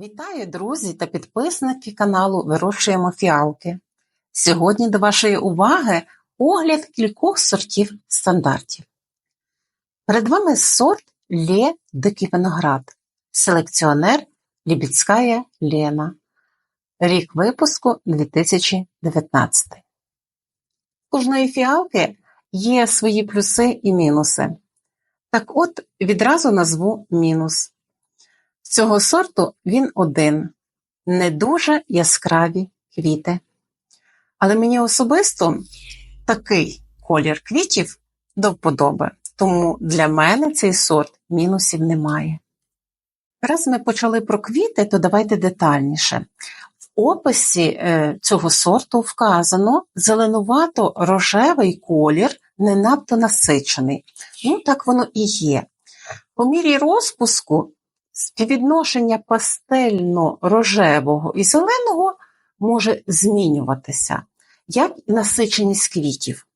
Вітаю, друзі та підписники каналу Вирощуємо фіалки. Сьогодні до вашої уваги огляд кількох сортів стандартів. Перед вами сорт Лє Дикий виноград, селекціонер Лібіцькая Лена. Рік випуску 2019. У кожної фіалки є свої плюси і мінуси. Так от відразу назву мінус. Цього сорту він один, не дуже яскраві квіти. Але мені особисто такий колір квітів до вподоби, тому для мене цей сорт мінусів немає. Раз ми почали про квіти, то давайте детальніше. В описі е, цього сорту вказано зеленувато-рожевий колір, не надто насичений. Ну, так воно і є. По мірі розпуску співвідношення пастельно-рожевого і зеленого може змінюватися, як і насиченість квітів.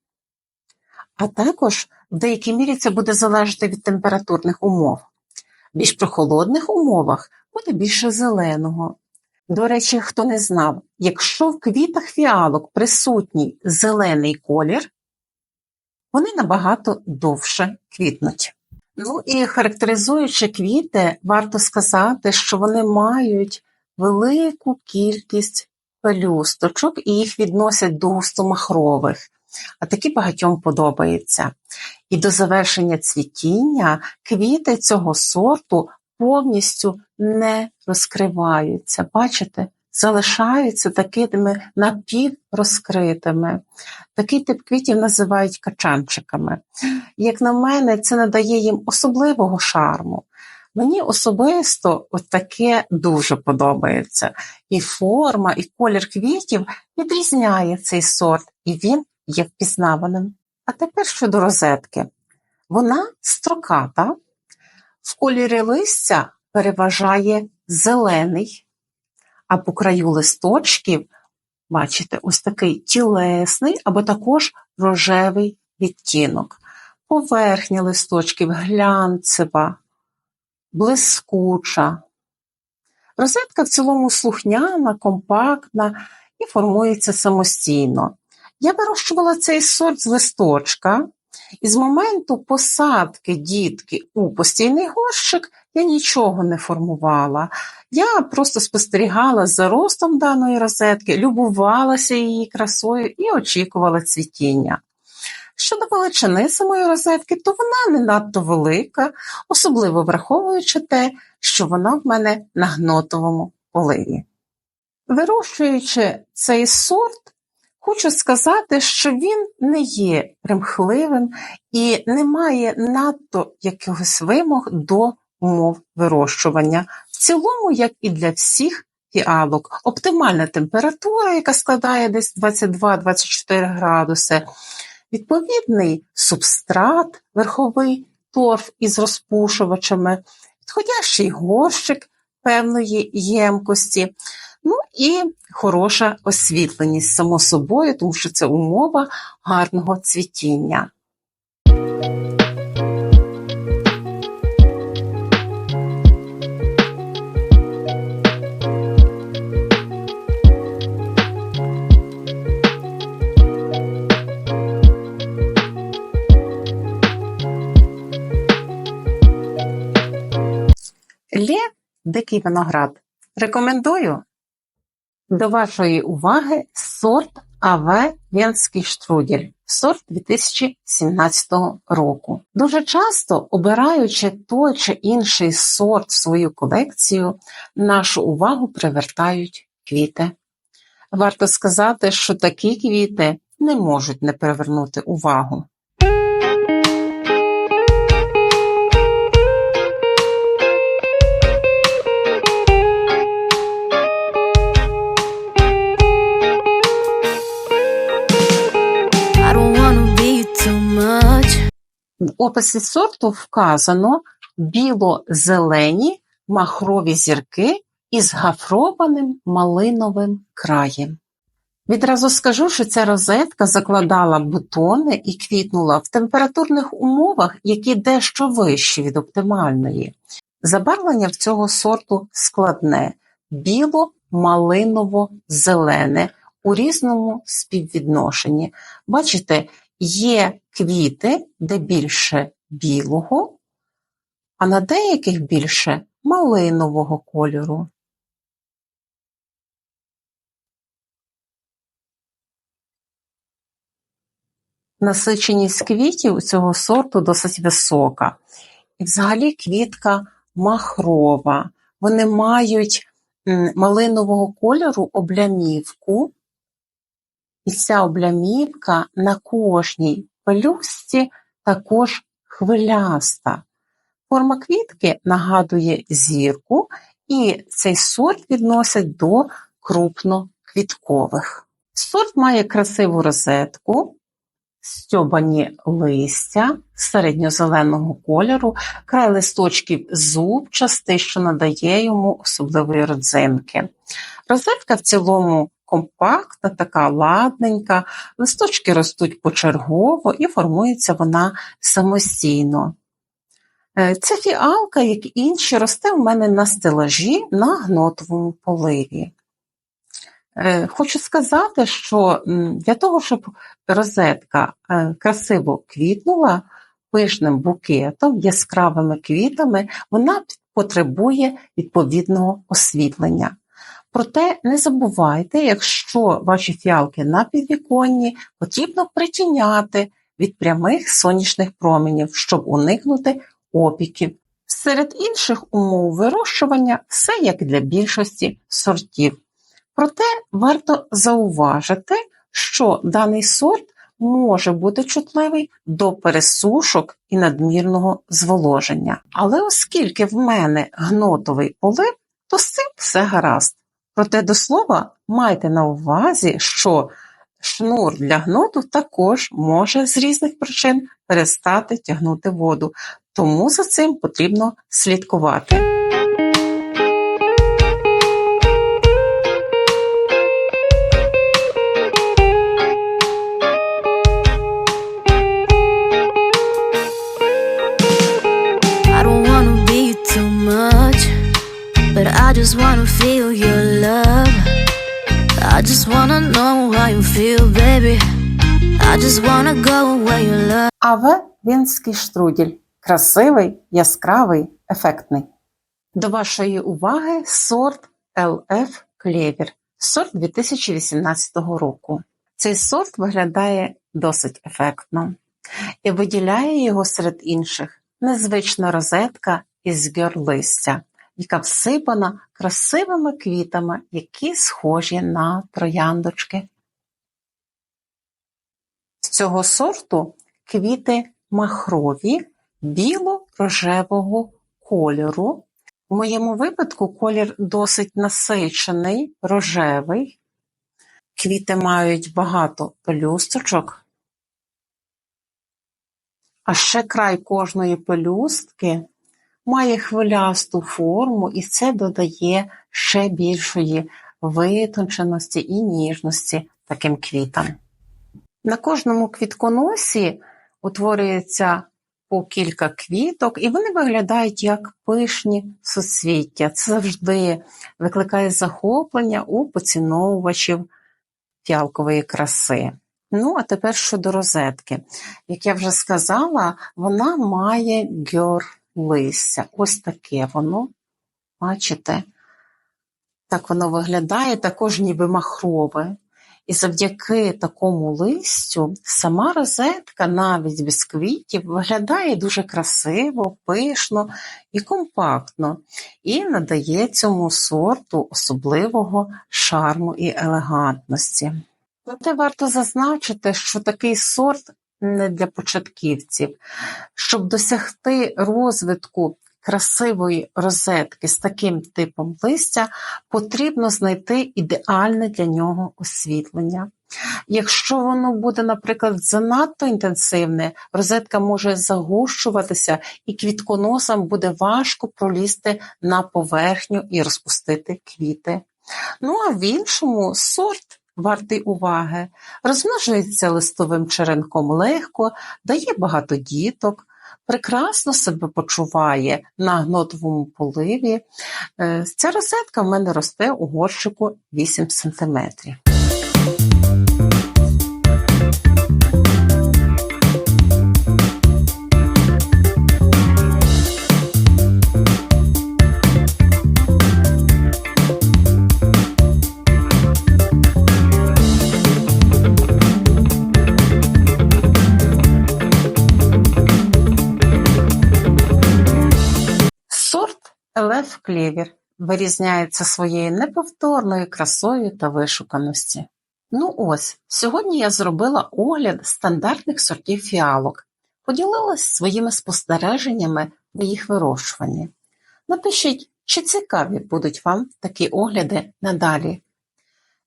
А також в деякій мірі це буде залежати від температурних умов. В більш прохолодних умовах буде більше зеленого. До речі, хто не знав, якщо в квітах фіалок присутній зелений колір, вони набагато довше квітнуть. Ну і характеризуючи квіти, варто сказати, що вони мають велику кількість пелюсточок і їх відносять до густомахрових, а такі багатьом подобається. І до завершення цвітіння квіти цього сорту повністю не розкриваються. Бачите? Залишаються такими напіврозкритими. Такий тип квітів називають качанчиками. Як на мене, це надає їм особливого шарму. Мені особисто от таке дуже подобається. І форма, і колір квітів відрізняє цей сорт, і він є впізнаваним. А тепер щодо розетки. Вона строката, в кольорі листя переважає зелений а по краю листочків, бачите, ось такий тілесний або також рожевий відтінок. Поверхня листочків глянцева, блискуча. Розетка в цілому слухняна, компактна і формується самостійно. Я вирощувала цей сорт з листочка, і з моменту посадки дітки у постійний горщик я нічого не формувала. Я просто спостерігала за ростом даної розетки, любувалася її красою і очікувала цвітіння. Щодо величини самої розетки, то вона не надто велика, особливо враховуючи те, що вона в мене на гнотовому поливі. Вирощуючи цей сорт, хочу сказати, що він не є примхливим і не має надто якихось вимог до умов вирощування. В цілому, як і для всіх фіалок, оптимальна температура, яка складає десь 22-24 градуси, відповідний субстрат, верховий торф із розпушувачами, підходящий горщик певної ємкості. Ну і хороша освітленість, само собою, тому що це умова гарного цвітіння. Дикий виноград. Рекомендую до вашої уваги сорт АВ Венський штрудель, сорт 2017 року. Дуже часто, обираючи той чи інший сорт в свою колекцію, нашу увагу привертають квіти. Варто сказати, що такі квіти не можуть не привернути увагу. Описі сорту вказано біло-зелені махрові зірки із гафрованим малиновим краєм. Відразу скажу, що ця розетка закладала бутони і квітнула в температурних умовах, які дещо вищі від оптимальної. Забарвлення в цього сорту складне, біло-малиново-зелене у різному співвідношенні. Бачите, є квіти, де більше білого, а на деяких більше малинового кольору. Насиченість квітів цього сорту досить висока. І взагалі квітка махрова. Вони мають малинового кольору облямівку, і ця облямівка на кожній пелюстці також хвиляста. Форма квітки нагадує зірку, і цей сорт відносять до крупноквіткових. Сорт має красиву розетку, стьобані листя середньо-зеленого кольору, край листочків зубчастий, що надає йому особливої родзинки. Розетка в цілому компактна, така ладненька, листочки ростуть почергово і формується вона самостійно. Е, ця фіалка, як і інші, росте в мене на стелажі на гнотовому поливі. Е, хочу сказати, що для того, щоб розетка е, красиво квітнула пишним букетом, яскравими квітами, вона потребує відповідного освітлення. Проте не забувайте, якщо ваші фіалки на підвіконні, потрібно притіняти від прямих сонячних променів, щоб уникнути опіків. Серед інших умов вирощування все як для більшості сортів. Проте варто зауважити, що даний сорт може бути чутливий до пересушок і надмірного зволоження. Але оскільки в мене гнотовий полив, то з цим все гаразд. Проте до слова, майте на увазі, що шнур для гноту також може з різних причин перестати тягнути воду, тому за цим потрібно слідкувати. Know how you feel, baby. I just wanna go where you love. Аве Вінський штрудель. Красивий, яскравий, ефектний. До вашої уваги сорт LF Клєвір. Сорт 2018 року. Цей сорт виглядає досить ефектно і виділяє його серед інших незвична розетка із гьорлистя яка всипана красивими квітами, які схожі на трояндочки. З цього сорту квіти махрові біло-рожевого кольору. У моєму випадку колір досить насичений, рожевий. Квіти мають багато пелюсточок, а ще край кожної пелюстки має хвилясту форму, і це додає ще більшої витонченості і ніжності таким квітам. На кожному квітконосі утворюється по кілька квіток, і вони виглядають як пишні суцвіття. Це завжди викликає захоплення у поціновувачів фіалкової краси. Ну, а тепер щодо розетки. Як я вже сказала, вона має гьор листя. Ось таке воно, бачите? Так воно виглядає, також ніби махрове. І завдяки такому листю сама розетка, навіть без квітів, виглядає дуже красиво, пишно і компактно, і надає цьому сорту особливого шарму і елегантності. Проте варто зазначити, що такий сорт не для початківців. Щоб досягти розвитку красивої розетки з таким типом листя, потрібно знайти ідеальне для нього освітлення. Якщо воно буде, наприклад, занадто інтенсивне, розетка може загущуватися, і квітконосам буде важко пролізти на поверхню і розпустити квіти. Ну а в іншому сорт вартий уваги, розмножується листовим черенком легко, дає багато діток, прекрасно себе почуває на гнотовому поливі. Е, Ця розетка в мене росте у горщику 8 см. Елеф Клєвір вирізняється своєю неповторною красою та вишуканості. Ну ось, сьогодні я зробила огляд стандартних сортів фіалок, поділилась своїми спостереженнями в їх вирощуванні. Напишіть, чи цікаві будуть вам такі огляди надалі.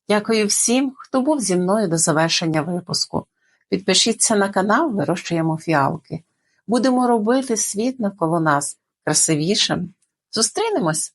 Дякую всім, хто був зі мною до завершення випуску. Підпишіться на канал Вирощуємо фіалки. Будемо робити світ навколо нас красивішим. Зустрінемось!